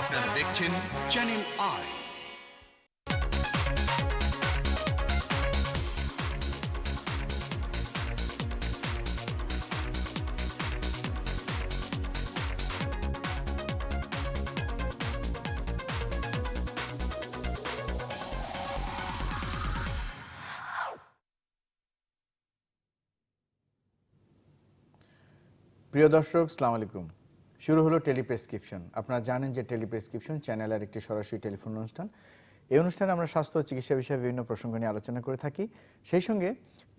আপনারা দেখছেন channel I প্রিয় দর্শক সালাম আলাইকুম। শুরু হলো টেলিপ্রেসক্রিপশন। আপনারা জানেন যে টেলিপ্রেসক্রিপশন চ্যানেলের একটি সরাসরি টেলিফোন অনুষ্ঠান। এই অনুষ্ঠানে আমরা স্বাস্থ্য ও চিকিৎসা বিষয়ে বিভিন্ন প্রসঙ্গ নিয়ে আলোচনা করে থাকি। সেই সঙ্গে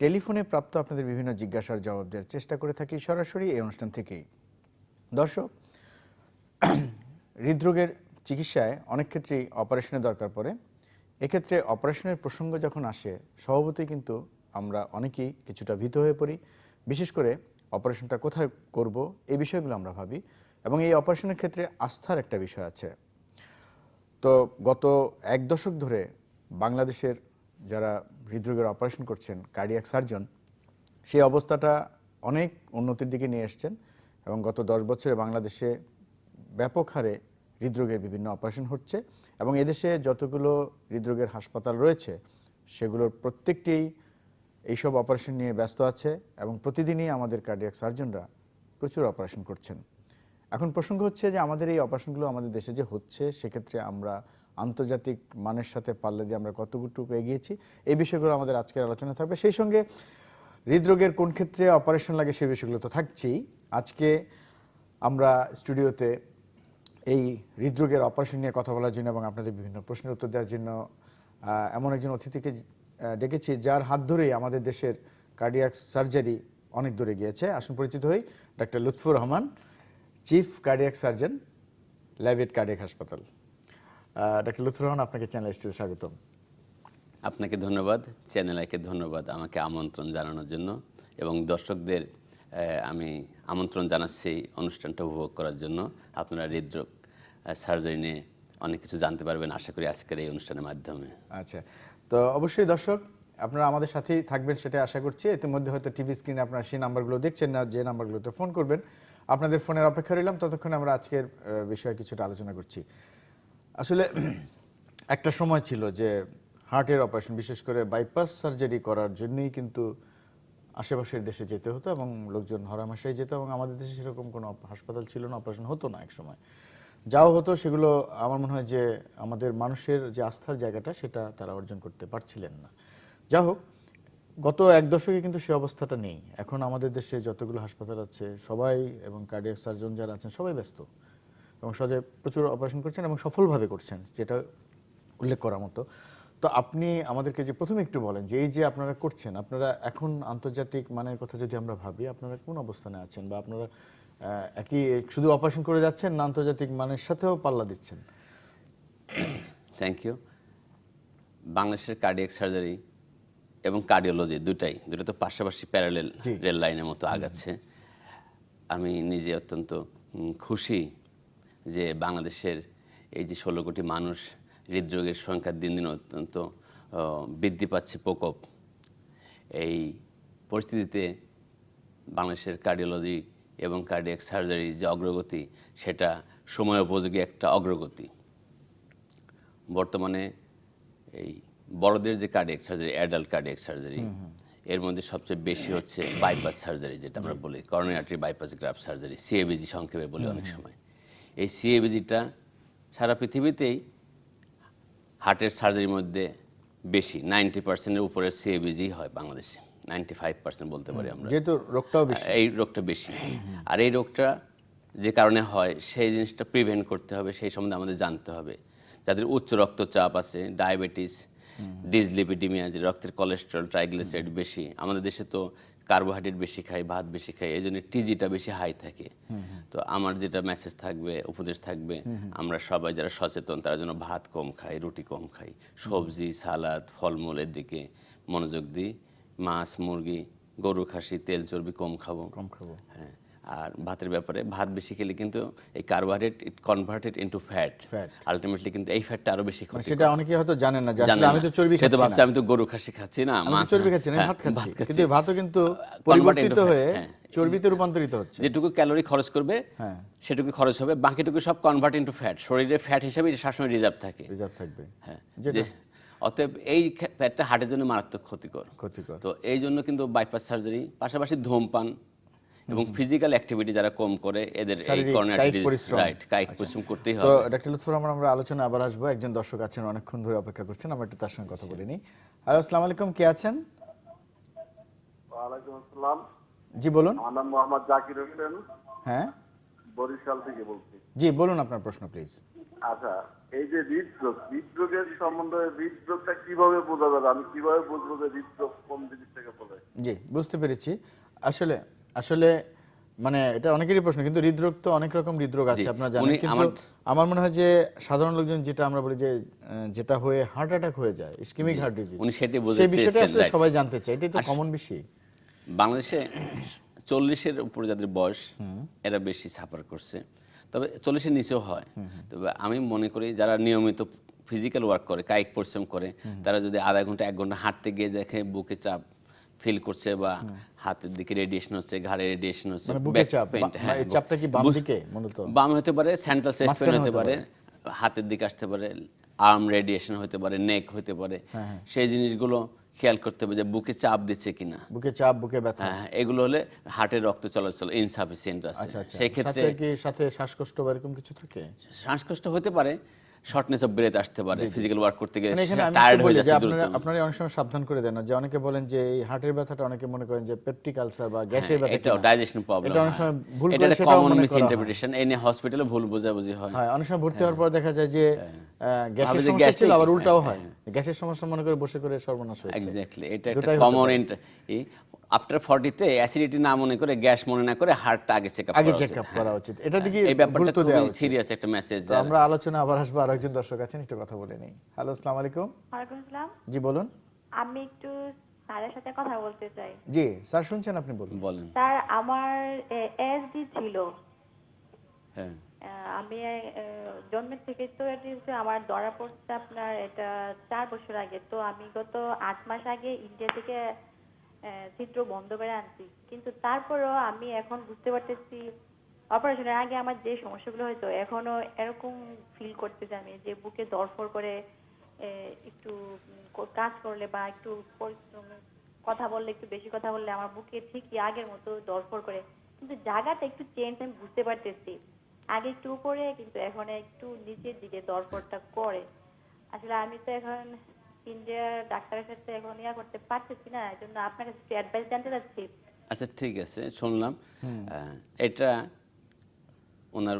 টেলিফোনে প্রাপ্ত আপনাদের বিভিন্ন জিজ্ঞাসার জবাব দেওয়ার চেষ্টা করে থাকি সরাসরি এই অনুষ্ঠান থেকেই। দর্শক, হৃদরোগের চিকিৎসায় অনেক ক্ষেত্রেই অপারেশনের দরকার পড়ে। এক্ষেত্রে অপারেশনের প্রসঙ্গ যখন আসে, স্বভাবতই কিন্তু আমরা অনেকেই কিছুটা ভীত হয়ে পড়ি। বিশেষ করে অপারেশনটা কোথায় করব এই বিষয়গুলো আমরা ভাবি। এবং এই অপারেশনের ক্ষেত্রে আস্থার একটা বিষয় আছে। তো গত এক দশক ধরে বাংলাদেশের যারা হৃদরোগের অপারেশন করছেন কার্ডিয়াক সার্জন সেই অবস্থাটা অনেক উন্নতির দিকে নিয়ে এসছেন এবং গত দশ বছরে বাংলাদেশে ব্যাপক হারে হৃদরোগের বিভিন্ন অপারেশন হচ্ছে এবং এদেশে যতগুলো হৃদরোগের হাসপাতাল রয়েছে, সেগুলোর প্রত্যেকটি এইসব অপারেশন নিয়ে ব্যস্ত আছে এবং প্রতিদিনই আমাদের কার্ডিয়াক সার্জনরা প্রচুর অপারেশন করছেন। এখন প্রসঙ্গ হচ্ছে যে আমাদের এই অপারেশনগুলো আমাদের দেশে যে হচ্ছে, সেক্ষেত্রে আমরা আন্তর্জাতিক মানের সাথে পারলে যে আমরা কতটুকু এগিয়েছি, এই বিষয়গুলো আমাদের আজকের আলোচনা থাকবে। সেই সঙ্গে হৃদরোগের কোন ক্ষেত্রে অপারেশন লাগে সেই বিষয়গুলো তো থাকছেই। আজকে আমরা স্টুডিওতে এই হৃদরোগের অপারেশন নিয়ে কথা বলার জন্য এবং আপনাদের বিভিন্ন প্রশ্নের উত্তর দেওয়ার জন্য এমন একজন অতিথিকে ডেকেছি যার হাত ধরেই আমাদের দেশের কার্ডিয়াক সার্জারি অনেক দূরে গিয়েছে আসুন পরিচিত হই doctor Lutfur Rahman. Chief cardiac surgeon Labaid cardiac হাসপাতাল ডক্টর লুৎফুর রহমান আপনাকে চ্যানেল স্টেজে স্বাগতম। আপনাকে ধন্যবাদ চ্যানেল আইকে ধন্যবাদ আমাকে আমন্ত্রণ জানানোর জন্য এবং দর্শকদের আমি আমন্ত্রণ জানাচ্ছি অনুষ্ঠানটা উপভোগ করার জন্য। আপনারা হৃদরোগ সার্জারি নিয়ে অনেক কিছু জানতে পারবেন আশা করি আজকের এই অনুষ্ঠানের মাধ্যমে। আচ্ছা তো অবশ্যই দর্শক আপনারা আমাদের সাথেই থাকবেন সেটা আশা করছি। ইতিমধ্যে হয়তো টিভি স্ক্রিনে আপনারা সেই নাম্বারগুলো দেখছেন না যে নাম্বারগুলোতে ফোন করবেন আপনাদের ফোনের অপেক্ষা রইলাম। ততক্ষণ আমরা আজকের বিষয়ে কিছুটা আলোচনা করছি। আসলে একটা সময় ছিল যে হার্টের অপারেশন, বিশেষ করে বাইপাস সার্জারি করার জন্যই কিন্তু আশেপাশের দেশে যেতে হতো এবং লোকজন হরামাশাই যেত এবং আমাদের দেশে সেরকম কোনো হাসপাতাল ছিল না, অপারেশন হতো না এক সময়। যাও হতো, সেগুলো আমার মনে হয় যে আমাদের মানুষের যে আস্থার জায়গাটা, সেটা তারা অর্জন করতে পারছিলেন না। যা হোক গত এক দশকে কিন্তু সে অবস্থাটা নেই। এখন আমাদের দেশে যতগুলো হাসপাতাল আছে, সবাই এবং কার্ডিয়াক সার্জন যারা আছেন, সবাই ব্যস্ত। এবং সহজে প্রচুর অপারেশন করছেন এবং সফলভাবে করছেন, যেটা উল্লেখ করার মতো। তো আপনি আমাদেরকে যে প্রথমে একটু বলেন যে এই যে আপনারা করছেন, আপনারা এখন আন্তর্জাতিক মানের কথা যদি আমরা ভাবি, আপনারা কোন অবস্থানে আছেন বা আপনারা একই শুধু অপারেশন করে যাচ্ছেন না আন্তর্জাতিক মানের সাথেও পাল্লা দিচ্ছেন? থ্যাংক ইউ বাংলাদেশের কার্ডিয়াক সার্জারি এবং কার্ডিওলজি দুটাই। দুটো তো পাশাপাশি প্যারালেল রেল লাইনের মতো আগাচ্ছে। আমি নিজে অত্যন্ত খুশি যে বাংলাদেশের এই যে ষোলো কোটি মানুষ হৃদরোগের সংখ্যা দিন দিন অত্যন্ত বৃদ্ধি পাচ্ছে প্রকোপ। এই পরিস্থিতিতে বাংলাদেশের কার্ডিওলজি এবং কার্ডিয়াক সার্জারির যে অগ্রগতি সেটা সময় উপযোগী একটা অগ্রগতি। বর্তমানে এই বড়দের যে cardiac surgery adult cardiac surgery এর মধ্যে সবচেয়ে বেশি হচ্ছে বাইপাস সার্জারি যেটা আমরা বলি coronary artery bypass graft surgery CABG সংক্ষেপে বলি অনেক সময়। এই সিএবিজিটা সারা পৃথিবীতেই হার্টের সার্জারির মধ্যে বেশি নাইনটি পার্সেন্টের উপরে সিএবিজি হয় বাংলাদেশে নাইনটি ফাইভ পার্সেন্ট বলতে পারি আমরা। যেহেতু রোগটাও বেশি। এই রোগটা বেশি। আর এই রোগটা যে কারণে হয় সেই জিনিসটা প্রিভেন্ট করতে হবে সেই সম্বন্ধে আমাদের জানতে হবে। যাদের উচ্চ রক্তচাপ আছে ডায়াবেটিস ডিসলিপিডিমিয়া যে রক্তের কোলেস্ট্রল ট্রাইগ্লিসাইড বেশি। আমাদের দেশে তো কার্বোহাইড্রেট বেশি খাই ভাত বেশি খাই এই জন্য টিজিটা বেশি হাই থাকে। তো আমার যেটা মেসেজ থাকবে উপদেশ থাকবে আমরা সবাই যারা সচেতন তারা যেন ভাত কম খাই রুটি কম খাই সবজি সালাদ ফলমূলের দিকে মনোযোগ দিই। মাছ মুরগি গরু খাসি তেল চর্বি কম খাব। কম খাব। হ্যাঁ। আর ভাতের ব্যাপারে ভাত বেশি খেলে কিন্তু এই carbohydrate it converted into fat ultimately কিন্তু এই ফ্যাটটা আরও বেশি মানে ক্ষতি সেটা অনেকে হয়তো জানেন না যে আসলে আমি তো চর্বি খাচ্ছি ভাবছে না আমি তো গরু খাসি খাচ্ছি না আমি চর্বি খাচ্ছি না হ্যাঁ, ভাত খাচ্ছি। কিন্তু এই ভাতও কিন্তু পরিবর্তিত হয়ে হ্যাঁ। চর্বিতে রূপান্তরিত হচ্ছে। যেটুকু ক্যালোরি খরচ করবে হ্যাঁ। সেটুকু খরচ হবে বাকিটুকু সব কনভার্ট ইনটু ফ্যাট শরীরে ফ্যাট হিসেবে সবসময় রিজার্ভ থাকে। রিজার্ভ থাকবে। হ্যাঁ অতএব এই ফ্যাটটা হার্টের জন্য মারাত্মক ক্ষতিকর। ক্ষতিকর। তো এই জন্য কিন্তু বাইপাস সার্জারি পাশাপাশি ধূমপান এবং ফিজিক্যাল অ্যাক্টিভিটি যারা কম করে এদের এই ডিজিজ রাইট কায়িক পরিশ্রম। করতেই হবে তো হবে। ডাক্তার লুৎফর রহমান আমরা আলোচনা আবার আসব। একজন দর্শক আছেন অনেকক্ষণ ধরে অপেক্ষা করছেন আমরা একটু তার সঙ্গে কথা বলে নিই। হ্যালো আসসালামু আলাইকুম কে আছেন? ওয়ালাইকুম আসসালাম। জি বলুন। আমার নাম মোহাম্মদ জাকির হোসেন। হ্যাঁ। বরিশাল থেকে বলছি। জি বলুন আপনার প্রশ্ন প্লিজ আচ্ছা এই যে হৃদরোগ হৃদরোগের সম্বন্ধে হৃদরোগটা কীভাবে বোঝা যাবে? আমি কীভাবে বুঝব যে হৃদরোগ কোন জিনিস থেকে বলে? জি বুঝতে পেরেছি। আসলে আসলে মানে এটা অনেকেরই প্রশ্ন কিন্তু হৃদরোগ তো অনেক রকম হৃদরোগ আছে আপনারা জানেন। কিন্তু আমার- আমার মনে হয় যে সাধারণ লোকজন যেটা আমরা বলি যে যেটা হয়ে হার্ট অ্যাটাক হয়ে যায় ইসকিমিক হার্ট ডিজিজ উনি সেটাই বলতে সেই বিষয়টা আসলে সবাই জানতে চায় এটাই তো কমন বিষয়। বাংলাদেশে চল্লিশের উপরে যাদের বয়স এরা বেশি সাফার করছে। তবে চল্লিশের নিচেও হয়। তবে আমি মনে করি যারা নিয়মিত ফিজিক্যাল ওয়ার্ক করে কায়িক পরিশ্রম করে তারা যদি আধা ঘণ্টা এক ঘণ্টা হাঁটতে গিয়ে দেখে বুকে চাপ ফিল করছে বা হাতের দিকে রেডিয়েশন হচ্ছে ঘাড়ে রেডিয়েশন হচ্ছে মানে হ্যাঁ, চাপটা কি বাম দিকে মূলত? বাম হতে পারে সেন্ট্রাল চেস্ট হতে পারে হাতের দিকে আসতে পারে আর্ম রেডিয়েশন হতে পারে নেক হতে পারে। হ্যাঁ, সেই জিনিসগুলো খেয়াল করতে হবে যে বুকে চাপ দিচ্ছে কিনা। বুকে চাপ বুকে ব্যথা। হ্যাঁ এগুলো হলে হার্টের রক্ত চলাচল ইনসাফিসিয়েন্ট আছে। আচ্ছা আচ্ছা। সেই ক্ষেত্রে কি সাথে শ্বাসকষ্ট বা এরকম কিছু থাকে? শ্বাসকষ্ট হতে পারে শর্টনেস অফ ব্রেথ আসতে পারে ফিজিক্যাল ওয়ার্ক করতে গিয়ে মানে টায়ার্ড হয়ে যাচ্ছে আপনারা অনেক সময় সাবধান করে দেন যে অনেকে বলেন যে এই হার্টের ব্যথাটা অনেকে মনে করেন যে পেপটিক আলসার বা গ্যাসের ব্যথা কিনা। ডাইজেশন প্রবলেম এটা অনেক সময় ভুল এটা করে সেটাও কমন মিস হয়। ইন্টারপ্রিটেশন এই নিয়ে হসপিটালে ভুল বোঝাবুঝি হয়। হয় অনেক সময় ভর্তি হওয়ার পর দেখা যায় যে আহ, গ্যাসের সমস্যা ছিল আবার উল্টাও হ্যাঁ, হয়। গ্যাসের সমস্যা মনে করে বসে করে সর্বনাশ হয়েছে। এক্স্যাক্টলি এটা একটা কমন। আফটার ফর্টিতে অ্যাসিডিটি না মনে করে গ্যাস মনে না করে হার্টটা আগে চেক আপ আগে চেক আপ করা উচিত। এটা দিকে এই ব্যাপারটা খুবই সিরিয়াস একটা মেসেজ আমরা আলোচনা আবার আসব আর একজন দর্শক আছেন একটু কথা বলে নেই। হ্যালো আসসালামু আলাইকুম। ওয়ালাইকুম আসসালাম। জি বলুন। আমি একটু স্যারের সাথে কথা বলতে চাই। জি স্যার শুনছেন আপনি বলুন। বলেন। স্যার আমার এসডি ছিল। হ্যাঁ। আহ, আমি জন্মের থেকে তো এটি হচ্ছে আমার ধরা পড়ছে আপনার এটা চার বছর আগে। তো আমি গত আট মাস আগে ইন্ডিয়া থেকে ছিদ্র বন্ধ করে আনছি। কিন্তু তারপরেও আমি এখন বুঝতে পারতেছি অপারেশনের আগে আমার যে সমস্যাগুলো হয়তো এখনও এরকম ফিল করতেছি আমি যে বুকে দরফর করে একটু কাজ করলে বা একটু পরিশ্রম, কথা বললে, একটু বেশি কথা বললে আমার বুকে ঠিকই আগের মতো দরফর করে। কিন্তু জায়গাটা একটু চেঞ্জ আমি বুঝতে পারতেছি। আগে একটু উপরে, কিন্তু এখন একটু নিচের দিকে দরপরটা করে। আসলে আমি তো এখন ইন্ডিয়ার ডাক্তারের সাথে এখন ইয়া করতে পারতেছি না এই জন্য আপনার কাছে একটু অ্যাডভাইস জানতে চাচ্ছি আচ্ছা ঠিক আছে শুনলাম এটা ওনার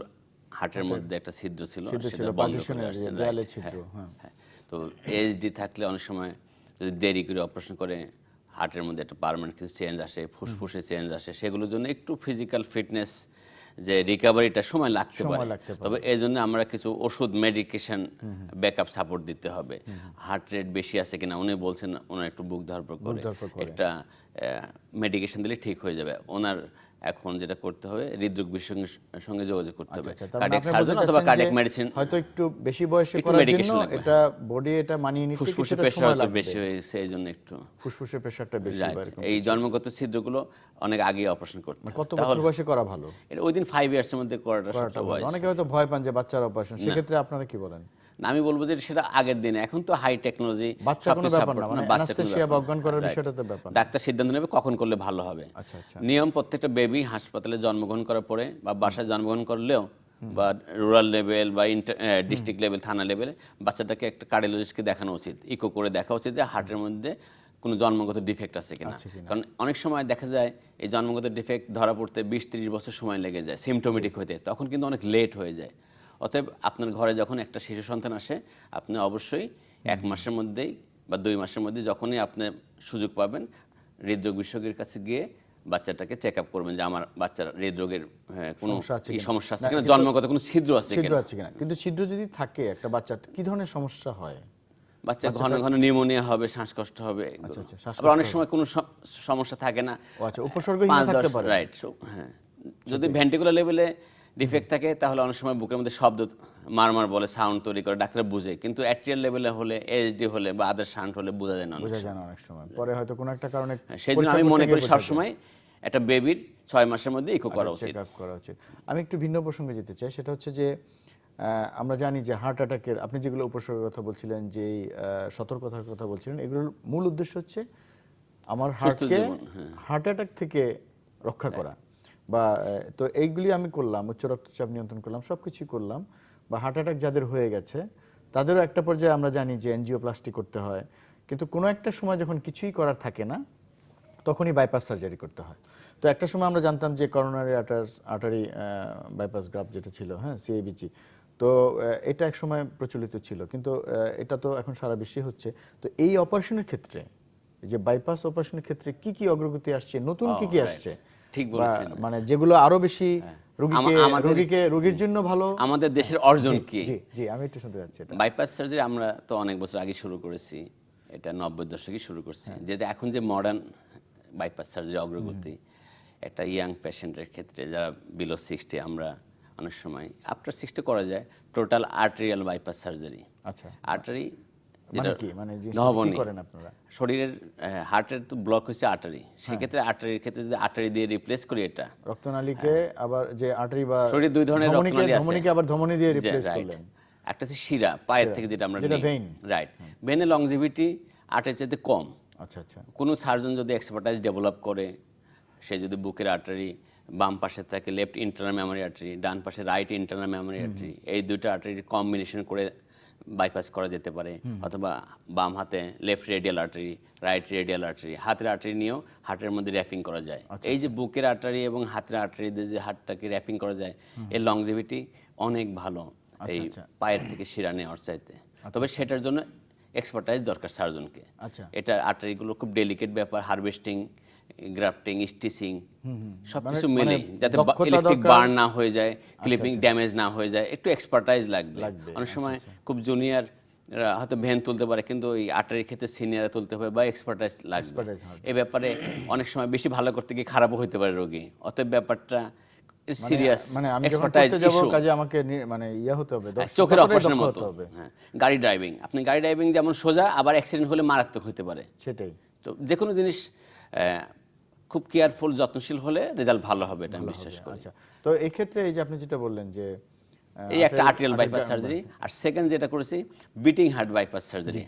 হার্টের মধ্যে একটা ছিদ্র ছিল সেটা বন্ধ করে আসছেন, যে দেয়ালে right, ছিদ্র, হ্যাঁ, হ্যাঁ। হ্যাঁ। তো এইচডি থাকলে অনেক সময় যদি দেরি করে অপারেশন করে হার্টের মধ্যে একটা পার্মানেন্ট কিছু চেঞ্জ আসে ফুসফুসে চেঞ্জ আসে সেগুলোর জন্য একটু ফিজিক্যাল ফিটনেস যে রিকাভারিটা সময় লাগতে পারে। তবে এই জন্য আমরা কিছু ওষুধ মেডিকেশন ব্যাকআপ সাপোর্ট দিতে হবে। হার্ট রেট বেশি আছে কিনা উনি বলছেন ওনার একটু বুক ধরপড় করে। একটা মেডিকেশন দিলে ঠিক হয়ে যাবে। ওনার এখন যেটা করতে হবে হৃদরোগ বিশেষজ্ঞের সঙ্গে যোগাযোগ করতে হবে। আচ্ছা মানে কার্ডিয়াক সার্জন অথবা কার্ডিয়াক মেডিসিন হয়তো একটু বেশি বয়সে করার জন্য এটা বডি এটা মানিয়ে নিতে ফুসফুসে সময় হয়তো বেশি হয়েছে এই জন্য একটু ফুসফুসের প্রেশারটা বেশি এরকম এই জন্মগত ছিদ্রগুলো অনেক আগে অপারেশন করতে মানে কত বছর বয়সে করা ভালো? এটা ওই দিন ফাইভ ইয়ার্সের মধ্যে করাটা করাটা সবচেয়ে ভালো। অনেকে হয়তো ভয় পান যে বাচ্চার অপারেশন সেক্ষেত্রে আপনারা কি বলেন? না, আমি বলব যে সেটা আগের দিনে। এখন তো হাই টেকনোলজি বাচ্চা কোনো ব্যাপার না, মানে anesthesia বা অজ্ঞান করার বিষয়টা তো ব্যাপার ডাক্তার সিদ্ধান্ত নেবে কখন করলে ভালো হবে। আচ্ছা, আচ্ছা। নিয়ম প্রত্যেকটা বেবি হাসপাতালে জন্মগ্রহণ করার পরে বা বাসায় জন্মগ্রহণ করলেও বা রুরাল লেভেল বা ডিস্ট্রিক্ট লেভেল থানা লেভেলে বাচ্চাটাকে একটা কার্ডিওলজিস্টকে দেখানো উচিত। ইকো করে দেখা উচিত যে হার্টের মধ্যে কোনো জন্মগত ডিফেক্ট আছে কিনা। কারণ অনেক সময় দেখা যায় এই জন্মগত ডিফেক্ট ধরা পড়তে বিশ ত্রিশ বছর সময় লেগে যায় সিমটোমেটিক হতে। তখন কিন্তু অনেক লেট হয়ে যায়। অতএব আপনার ঘরে যখন একটা শিশু সন্তান আসে আপনি অবশ্যই এক মাসের মধ্যেই বা দুই মাসের মধ্যে যখনই আপনি সুযোগ পাবেন হৃদরোগ বিশেষজ্ঞের কাছে গিয়ে বাচ্চাটাকে চেক আপ করবেন যে আমার বাচ্চার হৃদরোগের হ্যাঁ, কোনো সমস্যা আছে কিনা? জন্মগত কোনো ছিদ্র আছে ছিদ্র আছে কিনা? কিন্তু ছিদ্র যদি থাকে একটা বাচ্চা কি ধরনের সমস্যা হয়? বাচ্চা ঘন ঘন নিউমোনিয়া হবে শ্বাসকষ্ট হবে আচ্ছা, আবার অনেক সময় কোনো সমস্যা থাকে না। আচ্ছা, উপসর্গহীন থাকতে পারে। রাইট হ্যাঁ। যদি ভেন্টিকুলার লেভেলে ডিফেক্ট থাকে তাহলে অনেক সময় বুকের মধ্যে শব্দ মারমার বলে সাউন্ড তৈরি করে ডাক্তার বুঝে। কিন্তু অ্যাট্রিয়াল লেভেলে হলে এইচডি হলে বা আদার শান্ট হলে বোঝা যায় না অনেক বোঝা যায় না অনেক সময়। পরে হয়তো কোনো একটা কারণে হ্যাঁ, সেই জন্য আমি মনে করি সবসময় একটা বেবির ছয় মাসের মধ্যে ইকো করা উচিত। করা উচিত। আমি একটু ভিন্ন প্রসঙ্গে যেতে চাই সেটা হচ্ছে যে আমরা জানি যে হার্ট অ্যাটাকের আপনি যেগুলো উপসর্গের কথা বলছিলেন যে সতর্কতার কথা বলছিলেন এগুলোর মূল উদ্দেশ্য হচ্ছে আমার হার্টকে। হার্ট অ্যাটাক থেকে রক্ষা করা। বা তো এইগুলি আমি করলাম উচ্চ রক্তচাপ নিয়ন্ত্রণ করলাম সব কিছুই করলাম। বা হার্ট অ্যাটাক যাদের হয়ে গেছে তাদেরও একটা পর্যায়ে আমরা জানি যে এনজিও এনজিওপ্লাস্টি করতে হয়। কিন্তু কোনো একটা সময় যখন কিছুই করার থাকে না তখনই বাইপাস সার্জারি করতে হয়। তো একটা সময় আমরা জানতাম যে করোনারি আটার আটারি বাইপাস গ্রাফ যেটা ছিল হ্যাঁ সিএবিজি তো এটা এক সময় প্রচলিত ছিল। কিন্তু এটা তো এখন সারা বিশ্বে হচ্ছে। তো এই অপারেশনের ক্ষেত্রে যে বাইপাস অপারেশনের ক্ষেত্রে কি কি অগ্রগতি আসছে নতুন কি কি আসছে ঠিক বলেছেন। হ্যাঁ। মানে যেগুলো আরও বেশি রোগীকে রোগীকে রোগীর জন্য ভালো। আমাদের দেশের অর্জন কি? জি জি আমি একটু শুনতে যাচ্ছি এটা। বাইপাস সার্জারি আমরা তো অনেক বছর আগে শুরু করেছি। এটা নব্বই দশকে শুরু করছি। যেটা এখন যে মডার্ন বাইপাস সার্জারি অগ্রগতি একটা ইয়াং পেশেন্টের ক্ষেত্রে যারা বিলো সিক্সটি আমরা অনেক সময় আফটার সিক্সটি করা যায় টোটাল আর্টেরিয়াল বাইপাস সার্জারি আচ্ছা। আর্টারি মানে? মানে করেন আপনারা? শরীরের হার্টের তো ব্লক হচ্ছে আর্টারি হ্যাঁ। সেক্ষেত্রে আর্টারির ক্ষেত্রে যদি আর্টারি দিয়ে রিপ্লেস করি এটা। রক্তনালীকে আবার যে আর্টারি বা শরীরে দুই ধরনের রক্তনালী আছে। ধমনীকে আবার ধমনী দিয়ে রিপ্লেস করলেন। একটা হচ্ছে শিরা পায়ের থেকে যেটা আমরা যেটা vein। রাইট লংজিভিটি আটের চাইতে কম। আচ্ছা আচ্ছা। কোনো সার্জন যদি এক্সপার্টাইজ ডেভেলপ করে সে যদি বুকের আর্টারি বাম পাশে থাকে লেফট ইন্টারনাল মেমোরি আর্টারি ডান পাশে রাইট ইন্টারনাল মেমোরি আর্টারি এই দুটো আর্টারি কম্বিনেশন করে বাইপাস করা যেতে পারে অথবা বাম হাতে left radial artery right radial artery হাতের আর্টারি নিয়েও হার্টের মধ্যে র্যাপিং করা যায়। এই যে বুকের আর্টারি এবং হাতের আর্টারি দিয়ে যে হার্টটাকে র্যাপিং করা যায় এর লংজিভিটি অনেক ভালো এই আচ্ছা। পায়ের থেকে শিরা নেওয়ার চাইতে। তবে সেটার জন্য এক্সপার্টাইজ দরকার সার্জনকে আচ্ছা। এটা আর্টারিগুলো খুব ডেলিকেট ব্যাপার হারভেস্টিং গ্রাফটিং স্টিচিং সবকিছু মানে- মিলে মানে যাতে ইলেকট্রিক। বার্ন না হয়ে যায় ক্লিপিং ড্যামেজ না হয়ে যায় একটু এক্সপার্টাইজ লাগবে। অনেক সময় খুব জুনিয়র হয়তো ভ্যান তুলতে পারে কিন্তু ওই আর্টারির ক্ষেত্রে সিনিয়র তুলতে হবে বা এক্সপার্টাইজ লাগবে। এই ব্যাপারে অনেক সময় বেশি ভালো করতে গিয়ে খারাপও হতে পারে রোগী। অতএব ব্যাপারটা সিরিয়াস মানে আমি এক্সপার্টাইজ ইস্যু কাজে আমাকে মানে ইয়া হতে হবে চোখের অপারেশনের মতো। হবে। হ্যাঁ গাড়ি ড্রাইভিং আপনি গাড়ি ড্রাইভিং যেমন সোজা আবার অ্যাক্সিডেন্ট হলে মারাত্মক হতে পারে। সেটাই। তো যে কোনো জিনিস খুব কেয়ারফুল যত্নশীল হলে রেজাল্ট ভালো হবে এটা আমি বিশ্বাস করি। আচ্ছা। তো এই ক্ষেত্রে এই যে আপনি যেটা বললেন যে এই একটা আর্টেরিয়াল বাইপাস সার্জারি আর সেকেন্ড যেটা করেছি বিটিং হার্ট বাইপাস সার্জারি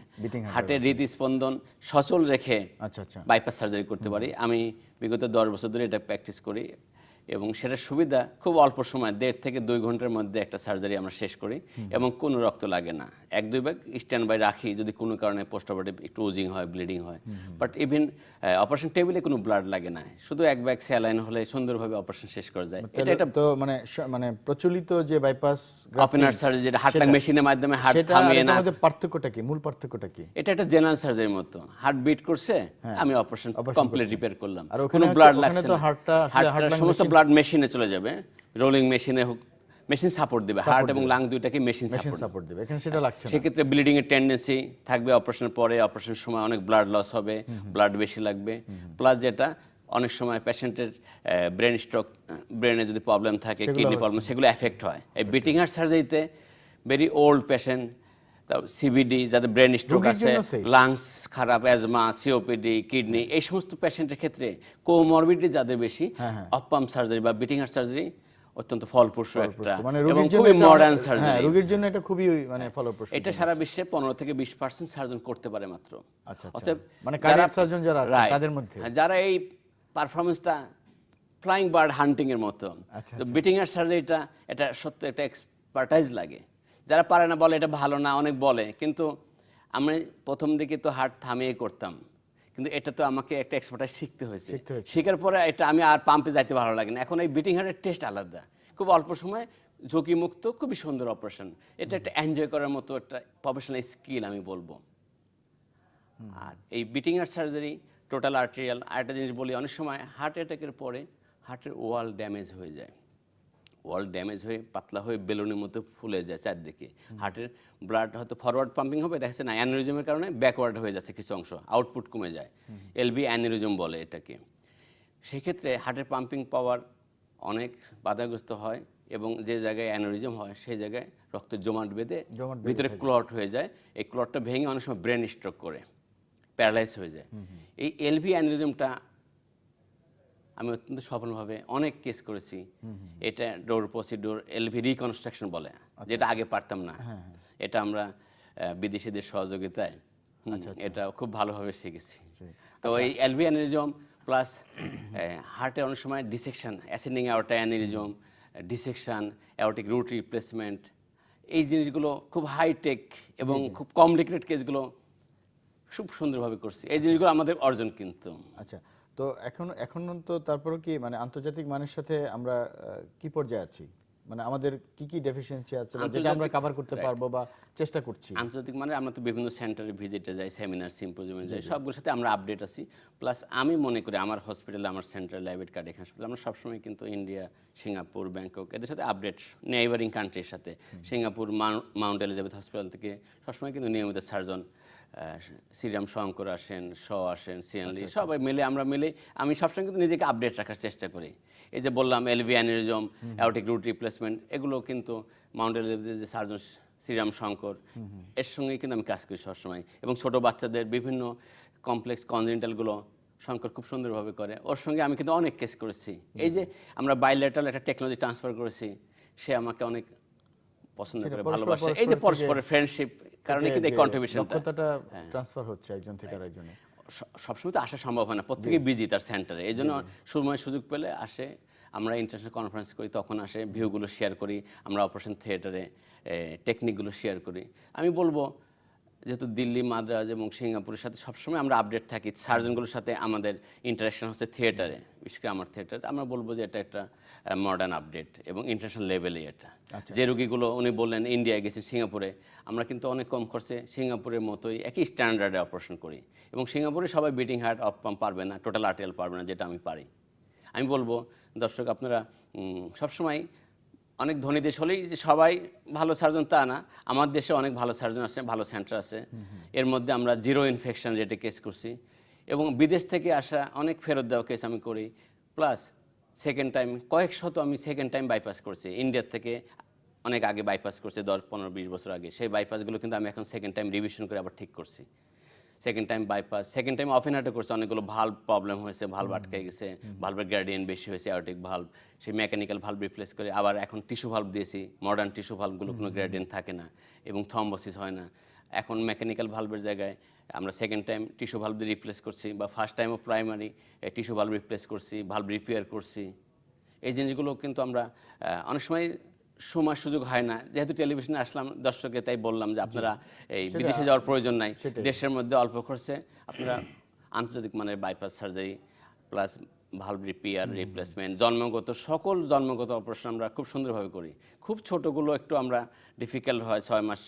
হার্টের হৃদস্পন্দন সচল রেখে আচ্ছা আচ্ছা। বাইপাস সার্জারি করতে পারি। আমি বিগত দশ বছর ধরে এটা প্র্যাকটিস করি। এবং সেটার সুবিধা খুব অল্প সময় দেড় থেকে দুই ঘণ্টার মধ্যে একটা সার্জারি আমরা শেষ করি এবং কোনো রক্ত লাগে না। এক দুই ব্যাগ স্ট্যান্ড বাই রাখি যদি কোনো কারণে পোস্ট অপারেটিভ একটু উজিং হয় ব্লিডিং হয়। বাট ইভেন অপারেশন টেবিলে কোনো ব্লাড লাগে না। শুধু এক ব্যাগ স্যালাইন হলে সুন্দরভাবে অপারেশন শেষ করা যায়। এটা একটা তো মানে মানে প্রচলিত যে বাইপাস ওপেনার সার্জারি যেটা হার্টটা মেশিনের মাধ্যমে হার্ট থামিয়ে না। পার্থক্যটা কি? মূল পার্থক্যটা কি? এটা একটা জেনারেল সার্জারির মতো। হার্ট বিট করছে আমি অপারেশন কমপ্লিট রিপেয়ার করলাম। আর কোনো ব্লাড লাগছে তো না। হার্টটা হার্টটা সমস্ত machine- ব্লাড মেশিনে চলে যাবে রোলিং মেশিনে হোক মেশিন সাপোর্ট দেবে হার্ট এবং লাং দুইটাকে মেশিন সাপোর্ট দেবে। এখানে সেটা লাগছে সেক্ষেত্রে ব্লিডিং এর টেন্ডেন্সি থাকবে অপারেশনের পরে অপারেশনের সময় অনেক ব্লাড লস হবে ব্লাড বেশি লাগবে। প্লাস যেটা অনেক সময় পেশেন্টের ব্রেন স্ট্রোক ব্রেনে যদি প্রবলেম থাকে কিডনি প্রবলেম সেগুলো এফেক্ট হয়। এই বিটিং হার্ট সার্জারিতে ভেরি ওল্ড পেশেন্ট সিবিডি যাদের ব্রেন স্ট্রোক আছে লাংস খারাপ অ্যাজমা সিওপিডি কিডনি এই সমস্ত পেশেন্টের ক্ষেত্রে কোমরবিডি যাদের বেশি হ্যাঁ, অপাম সার্জারি বা বিটিং হার্ট সার্জারি অত্যন্ত ফলপ্রসূ একটা মানে এবং খুবই মডার্ন হ্যাঁ সার্জারি রোগীর জন্য এটা খুবই মানে ফলপ্রসূ এটা সারা বিশ্বে পনেরো থেকে বিশ পার্সেন্ট সার্জন করতে পারে মাত্র। আচ্ছা, আচ্ছা। অতএব মানে cardiac surgeon যারা আছে, তাদের মধ্যে? হ্যাঁ, যারা এই পারফরমেন্সটা ফ্লাইং বার্ড হান্টিং এর মতো। আচ্ছা, তো বিটিং এর সার্জারিটা এটা সত্যি একটা এক্সপার্টাইজ লাগে। যারা পারে না বলে এটা ভালো না অনেক বলে কিন্তু আমি প্রথম দিকে তো হার্ট থামিয়ে করতাম। কিন্তু এটা তো আমাকে একটা এক্সপার্টাইজ শিখতে হয়েছে। শিখতে হয়েছে। শেখার পরে এটা আমি আর পাম্পে যাইতে ভালো লাগে না। এখন এই বিটিং হার্টের টেস্ট আলাদা। খুব অল্প সময় ঝুঁকিমুক্ত খুবই সুন্দর অপারেশন এটা একটা এনজয় করার মতো একটা প্রফেশনাল স্কিল আমি বলব। আর এই beating heart surgery total arterial আরেকটা জিনিস বলি অনেক সময় হার্ট অ্যাটাকের পরে হার্টের ওয়াল ড্যামেজ হয়ে যায়। ওয়াল ড্যামেজ হয়ে পাতলা হয়ে বেলুনের মতো ফুলে যায় চারদিকে। হার্টের ব্লাড হয়তো ফরওয়ার্ড পাম্পিং হবে দেখা যাচ্ছে না অ্যানিরিজমের কারণে ব্যাকওয়ার্ড হয়ে যাচ্ছে কিছু অংশ আউটপুট কমে যায়। এলবি অ্যানিরিজম বলে এটাকে। সেক্ষেত্রে হার্টের পাম্পিং পাওয়ার অনেক বাধাগ্রস্ত হয় এবং যে জায়গায় অ্যানোরিজম হয় সেই জায়গায় রক্ত জমাট বেঁধে ভিতরে ক্লট হয়ে যায়। এই ক্লটটা ভেঙে অনেক সময় ব্রেন স্ট্রোক করে প্যারালাইজ হয়ে যায়। এই এলভি অ্যানোরিজমটা আমি অত্যন্ত সফলভাবে অনেক কেস করেছি। এটা ডোর প্রসিডিওর এলভি রিকনস্ট্রাকশন বলে। যেটা আগে পারতাম না। এটা আমরা বিদেশিদের সহযোগিতায় এটা খুব ভালোভাবে শিখেছি। তো এই এলভি অ্যানিরিজম প্লাস হার্টে অনেক সময় dissection ascending aorta aneurysm dissection aortic root replacement এই জিনিসগুলো খুব হাইটেক এবং খুব কমপ্লিকেটেড কেসগুলো খুব সুন্দরভাবে করছি। এই জিনিসগুলো আমাদের অর্জন কিন্তু। আচ্ছা। তো এখন এখন তো তারপরে কি মানে আন্তর্জাতিক মানের সাথে আমরা কি পর্যায়ে আছি? মানে আমাদের কি কি ডেফিসিয়েন্সি আছে যেটা আমরা কভার করতে পারব বা চেষ্টা করছি? আন্তর্জাতিক মানে আমরা তো বিভিন্ন সেন্টারে ভিজিটে যাই সেমিনার সিম্পোজিয়ামে যাই সবগুলোর সাথে আমরা আপডেট আছি। প্লাস আমি মনে করি আমার হসপিটালে আমার সেন্ট্রাল লাইব্রেরি কার্ডিক হাসপাতাল আমরা সবসময় কিন্তু ইন্ডিয়া সিঙ্গাপুর ব্যাংকক এদের সাথে আপডেট নেইবারিং কান্ট্রির সাথে। সিঙ্গাপুর মাউন্ট এলিজাবেথ হসপিটাল থেকে সবসময় কিন্তু নিয়মিত সার্জন শ্রীরাম শঙ্কর আসেন শ আসেন সিএনলি সবাই মিলে আমরা মিলে আমি সবসময় কিন্তু নিজেকে আপডেট রাখার চেষ্টা করি। এই যে বললাম LV aneurysm aortic root replacement এগুলো কিন্তু মাউন্ট এলিজাবেথের যে সার্জন শ্রীরাম শঙ্কর এর সঙ্গে কিন্তু আমি কাজ করি সবসময়। এবং ছোট বাচ্চাদের বিভিন্ন কমপ্লেক্স কনজেন্টালগুলো শঙ্কর খুব সুন্দরভাবে করে। ওর সঙ্গে আমি কিন্তু অনেক কেস করেছি। এই যে আমরা বাইলেটাল একটা টেকনোলজি ট্রান্সফার করেছি সে আমাকে অনেক পছন্দ করে ভালোবাসে। এই যে পরস্পরের ফ্রেন্ডশিপ কারণে কিন্তু এই কন্ট্রিবিউশনটা দক্ষতাটা ট্রান্সফার হচ্ছে একজন থেকে আরেকজনে সবসময় তো আসা সম্ভব হয় না। প্রত্যেকে বিজি তার সেন্টারে এই জন্য সময় সুযোগ পেলে আসে। আমরা ইন্টারন্যাশনাল কনফারেন্স করি তখন আসে ভিউগুলো শেয়ার করি। আমরা অপারেশন থিয়েটারে টেকনিকগুলো শেয়ার করি। আমি বলব যেহেতু দিল্লি মাদ্রাজ এবং সিঙ্গাপুরের সাথে সবসময় আমরা আপডেট থাকি সার্জনগুলোর সাথে আমাদের ইন্টারাকশন হচ্ছে থিয়েটারে বিশেষ করে আমার থিয়েটারে আমরা বলব যে এটা একটা মডার্ন আপডেট এবং ইন্টারন্যাশনাল লেভেলে এটা। যে রোগীগুলো উনি বললেন ইন্ডিয়ায় গেছেন সিঙ্গাপুরে। আমরা কিন্তু অনেক কম খরচে সিঙ্গাপুরের মতোই একই স্ট্যান্ডার্ডে অপারেশন করি। এবং সিঙ্গাপুরে সবাই বিটিং হার্ট অফ পাম্প পারবে না টোটাল আর্টিএল পারবে না যেটা আমি পারি। আমি বলব দর্শক আপনারা সবসময় অনেক ধনী দেশ হলেই যে সবাই ভালো সার্জন তা না। আমার দেশে অনেক ভালো সার্জন আছে ভালো সেন্টার আছে। এর মধ্যে আমরা জিরো ইনফেকশন রেটে কেস করছি। এবং বিদেশ থেকে আসা অনেক ফেরত দেওয়া কেস আমি করি। প্লাস সেকেন্ড টাইম কয়েক শত আমি সেকেন্ড টাইম বাইপাস করছি। ইন্ডিয়ার থেকে অনেক আগে বাইপাস করছে দশ পনেরো বিশ বছর আগে। সেই বাইপাসগুলো কিন্তু আমি এখন সেকেন্ড টাইম রিভিশন করে আবার ঠিক করছি। Second time bypass second time often হার্টে করছে অনেকগুলো ভাল্ব প্রবলেম হয়েছে ভাল্ব আটকে গেছে ভাল্বের গ্রেডিয়েন্ট বেশি হয়েছে অ্যাওটিক ভাল্ব সেই মেকানিক্যাল ভাল্ব রিপ্লেস করে আবার এখন টিস্যু ভাল্ব দিয়েছি। মডার্ন টিস্যু ভাল্বগুলো কোনো গ্রেডিয়েন্ট থাকে না এবং থম্বোসিস হয় না। এখন মেকানিক্যাল ভাল্বের জায়গায় আমরা সেকেন্ড টাইম টিস্যু ভাল্ব দিয়ে রিপ্লেস করছি বা ফার্স্ট টাইমও প্রাইমারি টিস্যু ভাল্ব রিপ্লেস করছি ভাল্ব রিপেয়ার করছি। এই জিনিসগুলো কিন্তু আমরা অনেক সময় সময় সুযোগ হয় না। যেহেতু টেলিভিশনে আসলাম দর্শককে তাই বললাম যে আপনারা এই বিদেশে যাওয়ার প্রয়োজন নাই। দেশের মধ্যে অল্প খরচে আপনারা আন্তর্জাতিক মানের bypass surgery plus valve repair replacement জন্মগত সকল জন্মগত অপারেশন আমরা খুব সুন্দরভাবে করি। খুব ছোটোগুলো একটু আমরা ডিফিকাল্ট হয় ছয় মাস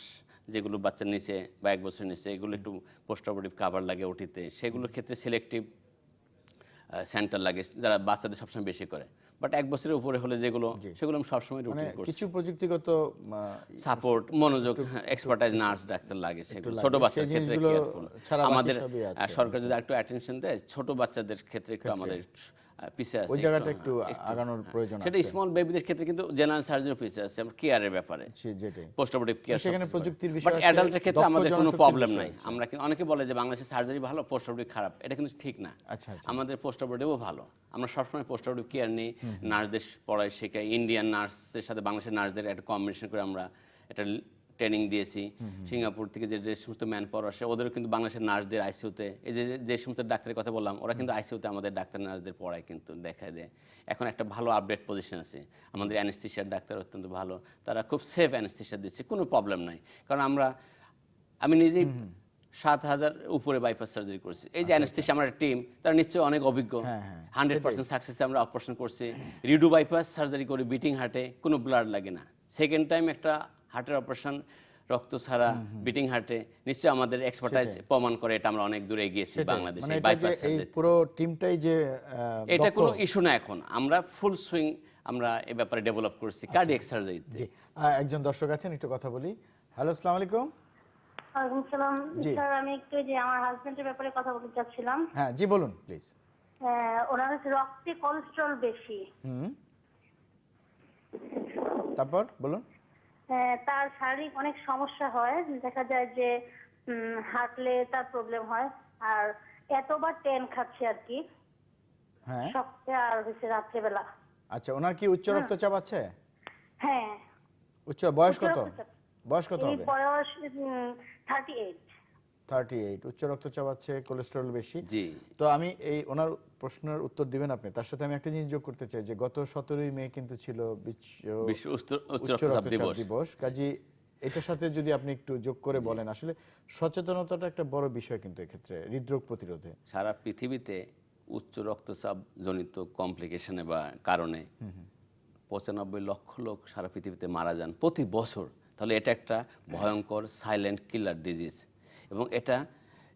যেগুলো বাচ্চার নিচে বা এক বছর নিচে এগুলো একটু পোস্ট অপারেটিভ কাভার লাগে ওটিতে সেগুলোর ক্ষেত্রে সিলেক্টিভ সেন্টার লাগে যারা বাচ্চাদের সবসময় বেশি করে। বাট এক বছরের উপরে হলে যেগুলো সেগুলো আমি সবসময় মানে রুটিন করছি। কিছু প্রযুক্তিগত সাপোর্ট মনোযোগ এক্সপার্টাইজ নার্স ডাক্তার লাগে সেগুলো। ছোট লাগে। বাচ্চার ক্ষেত্রে আমাদের সরকার যদি একটু অ্যাটেনশন দেয় ছোট বাচ্চাদের ক্ষেত্রে একটু আমাদের পিছিয়ে আছে ওই জায়গাটা হ্যাঁ, একটু আগানোর প্রয়োজন সেটা স্মল বেবিদের ক্ষেত্রে কিন্তু জেনারেল সার্জারি পিছিয়ে আছে আমরা কেয়ারের ব্যাপারে। যেটাই। পোস্ট অপারেটিভ কেয়ার সেখানে প্রযুক্তির বিষয় বাট অ্যাডাল্টের ক্ষেত্রে আমাদের কোনো প্রবলেম নাই। আমরা কিন্তু অনেকে বলে যে বাংলাদেশের সার্জারি ভালো পোস্ট অপারেটিভ খারাপ। এটা কিন্তু ঠিক না। আচ্ছা, আচ্ছা। আমাদের পোস্ট অপারেটিভও ভালো। আমরা সবসময় পোস্ট অপারেটিভ কেয়ার নিই নার্সদের পড়াই শেখাই। ইন্ডিয়ান নার্সের সাথে বাংলাদেশের নার্সদের একটা কম্বিনেশন করে আমরা একটা ট্রেনিং দিয়েছি সিঙ্গাপুর থেকে যে যে সমস্ত ম্যান পাওয়ার আসে ওদেরও কিন্তু বাংলাদেশের নার্সদের আইসিউতে এই যে যে সমস্ত ডাক্তারের কথা বললাম ওরা কিন্তু আইসিউতে আমাদের ডাক্তার নার্সদের পড়ায় কিন্তু দেখায় দেয়। এখন একটা ভালো আপডেট পজিশন আছে। আমাদের অ্যানেস্থিসিয়ার ডাক্তার অত্যন্ত ভালো। তারা খুব সেফ অ্যানেস্থিসিয়া দিচ্ছে কোনো প্রবলেম নাই। কারণ আমরা আমি নিজেই সাত হাজার উপরে বাইপাস সার্জারি করছি। এই যে অ্যানেস্থিসিয়া আমার টিম তারা নিশ্চয়ই অনেক অভিজ্ঞ। হান্ড্রেড পার্সেন্ট সাকসেসে আমরা অপারেশন করছি। রিডু বাইপাস সার্জারি করি বিটিং হার্টে কোনো ব্লাড লাগে না। সেকেন্ড টাইম একটা হার্টের অপারেশন রক্ত ছাড়া বিটিং হার্টে নিশ্চয়ই আমাদের এক্সপার্টাইজ প্রমাণ করে এটা আমরা অনেক দূরে এগিয়েছি বাংলাদেশে মানে বাইপাস এই পুরো টিমটাই যে এটা কোনো ইস্যু না এখন। আমরা ফুল সুইং আমরা এ ব্যাপারে ডেভেলপ করছি আচ্ছা। কার্ডিয়াক সার্জারিতে জি। একজন দর্শক আছেন একটু কথা বলি। হ্যালো আসসালামু আলাইকুম। ওয়ালাইকুম সালাম জি। স্যার আমি একটু যে আমার হাজবেন্ডের ব্যাপারে কথা বলতে চাচ্ছিলাম। হ্যাঁ জি বলুন প্লিজ ওনার হচ্ছে রক্তে কোলেস্ট্রল বেশি। হুম। তারপর বলুন। হ্যাঁ, তার শারীরিক অনেক সমস্যা হয়। দেখা যায় যে হাঁটলে তার প্রবলেম হয়। আর এতবার টেন খাচ্ছে আর কি। হ্যাঁ। সকালে আর হচ্ছে রাত্রেবেলা। আচ্ছা ওনার কি উচ্চ রক্তচাপ আছে? হ্যাঁ। উচ্চ বয়স কত। বয়স কত হবে? বয়স থার্টি এইট থার্টি এইট উচ্চ রক্তচাপ আছে কোলেস্টেরল বেশি। জি। তো আমি এই ওনার প্রশ্নের উত্তর দিবেন আপনি তার সাথে আমি একটা জিনিস যোগ করতে চাই যে গত সতেরোই মে কিন্তু ছিল বিশ্ব উচ্চ- রক্তচাপ দিবস। দিবস। কাজী এটার সাথে যদি আপনি একটু যোগ করে বলেন আসলে সচেতনতাটা একটা বড় বিষয় কিন্তু এক্ষেত্রে হৃদরোগ প্রতিরোধে। সারা পৃথিবীতে উচ্চ রক্তচাপ জনিত কমপ্লিকেশনে বা কারণে পঁচানব্বই লক্ষ লোক সারা পৃথিবীতে মারা যান প্রতি বছর। তাহলে এটা একটা ভয়ঙ্কর সাইলেন্ট কিলার ডিজিজ এবং এটা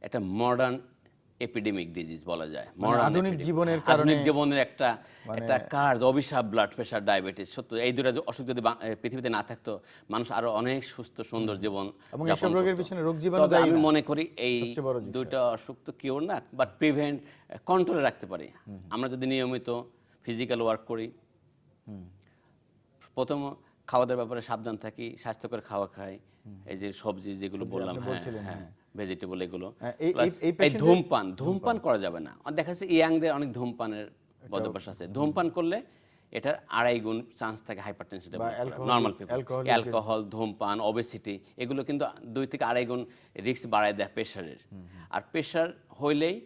একটা মডার্ন এপিডেমিক ডিজিজ বলা যায়। মানে আধুনিক জীবনের আধুনিক কারণে- মানে জীবনের একটা একটা কাজ অভিশাপ ব্লাড প্রেশার ডায়াবেটিস সত্য এই দুটা অসুখ যদি পৃথিবীতে না থাকতো মানুষ আরও অনেক সুস্থ সুন্দর জীবন এবং এইসব রোগের পিছনে রোগ জীবাণু দায়ী আমি মনে করি এই দুইটা অসুখ তো কিওর না বাট প্রিভেন্ট কন্ট্রোলে রাখতে পারি। আমরা যদি নিয়মিত ফিজিক্যাল ওয়ার্ক করি প্রথম খাওয়া দাওয়ার ব্যাপারে সাবধান থাকি স্বাস্থ্যকর খাওয়া খাই এই যে সবজি যেগুলো বললাম হ্যাঁ। ভেজিটেবল এগুলো হ্যাঁ, এই- ধূমপান ধূমপান। করা যাবে না। দেখা যাচ্ছে ইয়াংদের অনেক ধূমপানের বদভ্যাস আছে। ধূমপান করলে এটার আড়াই গুণ চান্স থাকে হাইপার নর্মাল অ্যালকোহল ধূমপান ওবেসিটি এগুলো কিন্তু দুই থেকে আড়াই গুণ রিস্ক বাড়ায় দেয় প্রেশারের আর প্রেশার হইলেই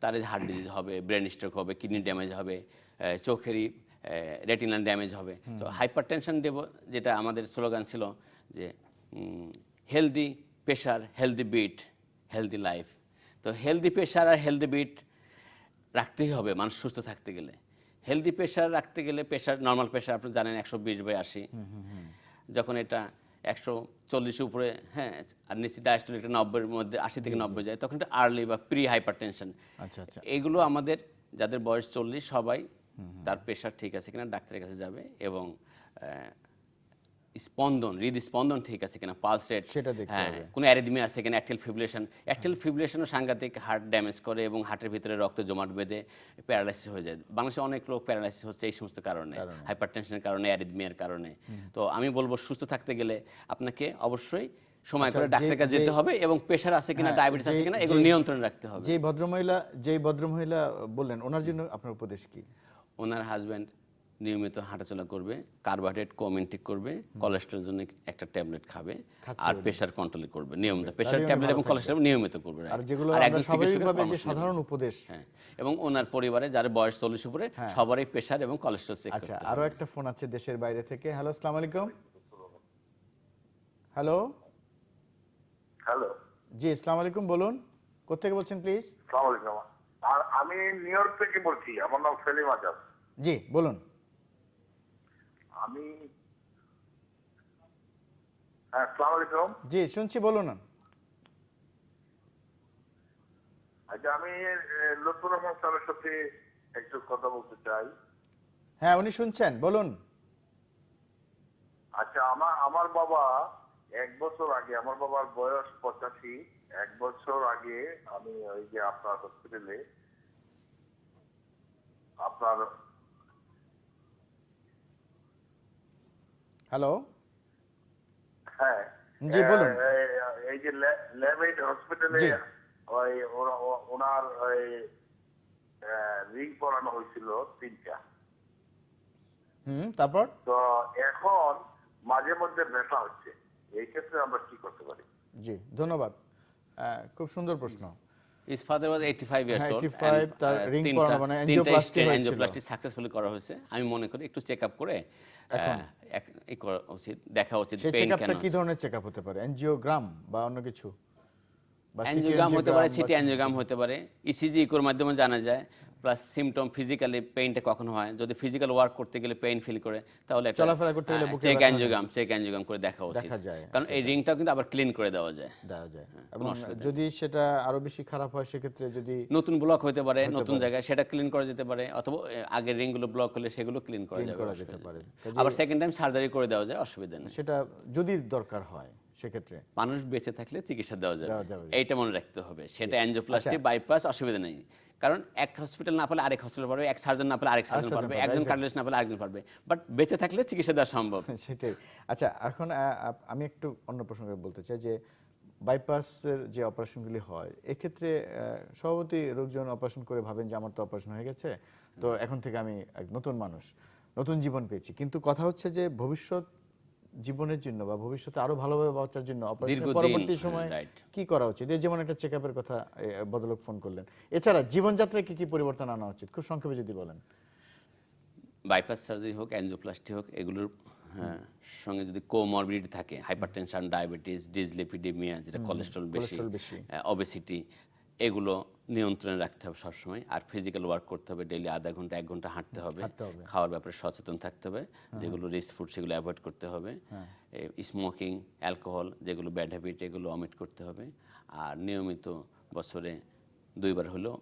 তার হার্ট ডিজিজ হবে ব্রেন স্ট্রোক হবে কিডনি ড্যামেজ হবে চোখেরই রেটিনাল ড্যামেজ হবে। তো হাইপার টেনশন যেটা আমাদের স্লোগান ছিল যে healthy pressure healthy beat healthy life তো হেলদি প্রেশার আর হেলদি বিট রাখতেই হবে মানুষ সুস্থ থাকতে গেলে। হেলদি প্রেশার রাখতে গেলে প্রেশার নর্মাল প্রেশার আপনি জানেন একশো বিশ বাই আশি। যখন এটা একশো চল্লিশের উপরে হ্যাঁ আর নিচে ডায়াস্টোলিকটা নব্বইয়ের মধ্যে আশি থেকে নব্বই যায় তখন এটা আর্লি বা প্রি হাইপার টেনশন আচ্ছা আচ্ছা। এইগুলো আমাদের যাদের বয়স চল্লিশ সবাই তার প্রেশার ঠিক আছে কিনা ডাক্তারের কাছে যাবে এবং স্পন্দন হৃদ স্পন্দন ঠিক আছে কিনা পালস রেট সেটা দেখতে হবে। কোনো অ্যারিদমি আছে কিনা অ্যাক্টিল ফিব্রিলেশন অ্যাক্টিল ফিব্রিলেশনও সাংঘাতিক হার্ট ড্যামেজ করে এবং হার্টের ভিতরে রক্ত জমাট বেঁধে প্যারালাইসিস হয়ে যায়। বাংলাদেশে অনেক লোক প্যারালাইসিস হচ্ছে এই সমস্ত কারণে হাইপার টেনশনের কারণে অ্যারিদমিয়ার কারণে। তো আমি বলব সুস্থ থাকতে গেলে আপনাকে অবশ্যই সময় করে আচ্ছা, যে- ডাক্তারের কাছে যেতে হবে এবং প্রেশার আছে কিনা হ্যাঁ, ডায়াবেটিস আছে যে- কিনা এগুলো নিয়ন্ত্রণে রাখতে হবে। যে ভদ্রমহিলা যে ভদ্রমহিলা বললেন ওনার জন্য আপনার উপদেশ কি? ওনার হাজব্যান্ড নিয়মিত হাঁটাচলা করবে কার্বোহাইড্রেট কম ইনটেক করবে কোলেস্ট্রলের জন্য একটা ট্যাবলেট খাবে আর। প্রেশার কন্ট্রোল করবে নিয়মিত। প্রেশার ট্যাবলেট এবং। কোলেস্ট্রল নিয়মিত করবে আর যেগুলো স্বাভাবিকভাবে যে সাধারণ উপদেশ। হ্যাঁ এবং ওনার পরিবারে যার বয়স চল্লিশ উপরে সবারই প্রেশার এবং কোলেস্ট্রল চেক আচ্ছা আরও একটা ফোন আছে দেশের বাইরে থেকে। হ্যালো আসসালামু আলাইকুম। হ্যালো হ্যালো জি আসসালামু আলাইকুম বলুন। কোথেকে বলছেন প্লিজ সালাম আলাইকুম। আর আমি নিউ ইয়র্ক থেকে বলছি আমার নাম সেলিম আজাদ। জি বলুন। আমি হ্যাঁ আলাইকুম। জি শুনছি বলুন। আচ্ছা আমি লুৎফুর রহমান স্যারের সাথে একটু কথা বলতে চাই। হ্যাঁ উনি শুনছেন বলুন। আচ্ছা আমার আমার বাবা এক বছর আগে আমার বাবার বয়স পঁচাশি এক বছর আগে আমি ওই যে আপনার হসপিটালে আপনার হ্যালো হ্যাঁ। জি, বলুন। এই যে ল্যাবেড হসপিটালে ওই ওনার ওই রিং পরানো হয়েছিল তিনটা। হুম তারপর? তো এখন মাঝে মধ্যে ব্যথা হচ্ছে। এই ক্ষেত্রে আমরা কি করতে পারি? জি ধন্যবাদ। খুব সুন্দর প্রশ্ন। His father was 85 years হ্যাঁ, old 85 তার uh, ring তিনটা- পরানো মানে angioplasty successfully করা হয়েছে। আমি মনে করি একটু চেক আপ করে আহ, এক- করা উচিত দেখা উচিত সেই চেকআপটা কি ধরনের চেকআপ হতে পারে? এনজিওগ্রাম বা অন্য কিছু? CT হতে পারে সিটি এনজিওগ্রাম হতে পারে। ইসিজি ইকোর মাধ্যমে জানা যায়। প্লাস সিমটম ফিজিক্যালি পেইনটা কখন হয় যদি ফিজিক্যাল ওয়ার্ক করতে গেলে পেইন ফিল করে তাহলে চলাফেরা করতে গেলে চেক ব্যথা অ্যাঞ্জিওগ্রাম চেক অ্যাঞ্জিওগ্রাম করে দেখা উচিত। কারণ এই রিংটাও কিন্তু আবার ক্লিন করে দেওয়া যায়। দেওয়া যায়। এবং যদি সেটা আরও বেশি খারাপ হয় সেক্ষেত্রে যদি নতুন ব্লক হতে পারে নতুন জায়গায় সেটা ক্লিন করা যেতে পারে অথবা আগের রিংগুলো ব্লক হলে সেগুলো ক্লিন করা যেতে পারে। আবার সেকেন্ড টাইম সার্জারি করে দেওয়া যায় অসুবিধা নেই। সেটা যদি দরকার হয় সেক্ষেত্রে। মানুষ বেঁচে থাকলে চিকিৎসা দেওয়া যাবে। এইটা মনে রাখতে হবে। সেটা অ্যাঞ্জিওপ্লাস্টি বাইপাস অসুবিধা নেই। কারণ এক হসপিটাল না পেলে আরেক হসপিটাল পারবে এক সার্জন না পেলে আরেক সার্জন পারবে একজন. কার্ডিওলজিস্ট না পেলে আরেকজন পারবে। বাট বেঁচে থাকলে চিকিৎসা দেওয়া সম্ভব। সেটাই। আচ্ছা এখন আমি একটু অন্য প্রসঙ্গে বলতে চাই যে বাইপাসের যে অপারেশনগুলি হয় এক্ষেত্রে স্বভাবতই লোকজন অপারেশন করে ভাবেন যে আমার তো অপারেশন হয়ে গেছে তো এখন থেকে আমি এক নতুন মানুষ নতুন জীবন পেয়েছি। কিন্তু কথা হচ্ছে যে ভবিষ্যৎ জীবনের জন্য বা ভবিষ্যতে আরও ভালোভাবে বাঁচার জন্য অপারেশনের পরবর্তী সময় কি করা উচিত? এই যেমন একটা চেক আপের কথা বদলোক ফোন করলেন। এছাড়া জীবনযাত্রায় কি কি পরিবর্তন আনা উচিত? খুব সংক্ষেপে যদি বলেন। বাইপাস সার্জারি হোক অ্যানজিওপ্লাস্টি হোক এগুলোর হ্যাঁ, সঙ্গে যদি কোমরবিডিটি থাকে হাইপারটেনশন ডায়াবেটিস ডিসলিপিডিমিয়া যেটা কোলেস্ট্রল বেশি। অবেসিটি এগুলো নিয়ন্ত্রণে রাখতে হবে সবসময়। আর ফিজিক্যাল ওয়ার্ক করতে হবে ডেলি আধা ঘণ্টা এক ঘণ্টা হাঁটতে হবে। হ্যাঁ। খাওয়ার ব্যাপারে সচেতন থাকতে হবে। যেগুলো রিস্ক ফুড সেগুলো অ্যাভয়েড করতে হবে। স্মোকিং অ্যালকোহল যেগুলো ব্যাড হ্যাবিট এগুলো অমিট করতে হবে। আর নিয়মিত বছরে দুইবার হলেও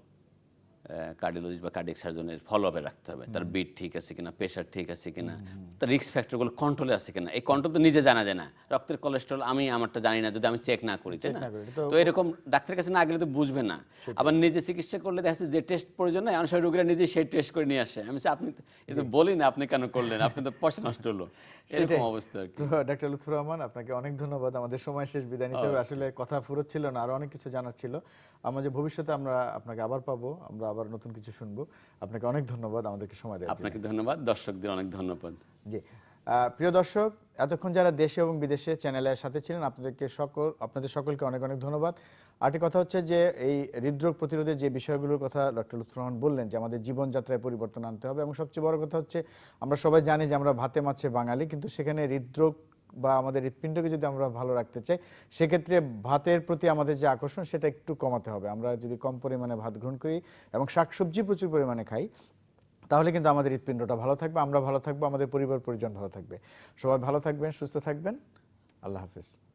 কার্ডিওলজিস্ট বা কার্ডিয়াক সার্জনের ফলো আপে রাখতে হবে। তার বিট ঠিক আছে কিনা প্রেশার ঠিক আছে কিনা তার রিস্ক ফ্যাক্টরগুলো কন্ট্রোলে আছে কিনা। এই কন্ট্রোল তো নিজে জানা যায় না। রক্তের কোলেস্ট্রল আমি আমারটা জানি না যদি আমি চেক না করি তাই না? তো- এরকম ডাক্তারের কাছে না গেলে তো বুঝবে না। আবার নিজে চিকিৎসা করলে দেখা যাচ্ছে যে টেস্ট প্রয়োজন নয় অনেক রোগীরা নিজে সেই টেস্ট করে নিয়ে আসে। আমি আপনি এটা তো বলি না আপনি কেন করলেন? আপনি তো পয়সা নষ্ট হলো। এরকম অবস্থা তো ডাক্তার লুৎফুর রহমান আপনাকে অনেক ধন্যবাদ। আমাদের সময় শেষ বিদায় নিতে হবে। আসলে কথা ফুরত ছিল না আরও অনেক কিছু জানার ছিল। আমরা যে ভবিষ্যতে আমরা আপনাকে আবার পাবো আমরা আবার নতুন কিছু শুনব। আপনাকে অনেক ধন্যবাদ আমাদেরকে সময় জন্য। আপনাকে ধন্যবাদ দর্শকদের অনেক ধন্যবাদ। জি। প্রিয় দর্শক এতক্ষণ যারা দেশে এবং বিদেশে চ্যানেলের সাথে ছিলেন আপনাদেরকে সকল আপনাদের সকলকে অনেক অনেক ধন্যবাদ। আরেকটি কথা হচ্ছে যে এই হৃদরোগ প্রতিরোধে যে বিষয়গুলোর কথা ডক্টর লুৎফুর রহমান বললেন যে আমাদের জীবনযাত্রায় পরিবর্তন আনতে হবে এবং সবচেয়ে বড় কথা হচ্ছে আমরা সবাই জানি যে আমরা ভাতে মাছে বাঙালি কিন্তু সেখানে হৃদরোগ বা আমাদের হৃৎপিণ্ডকে যদি আমরা ভালো রাখতে চাই, সেক্ষেত্রে ভাতের প্রতি আমাদের যে আকর্ষণ, সেটা একটু কমাতে হবে। আমরা যদি কম পরিমাণে ভাত গ্রহণ করি এবং শাকসবজি প্রচুর পরিমাণে খাই, তাহলে কিন্তু আমাদের হৃৎপিণ্ডটা ভালো থাকবে, আমরা ভালো থাকব, আমাদের পরিবার পরিজন ভালো থাকবে। সবাই ভালো থাকবেন, সুস্থ থাকবেন। আল্লাহ হাফিজ।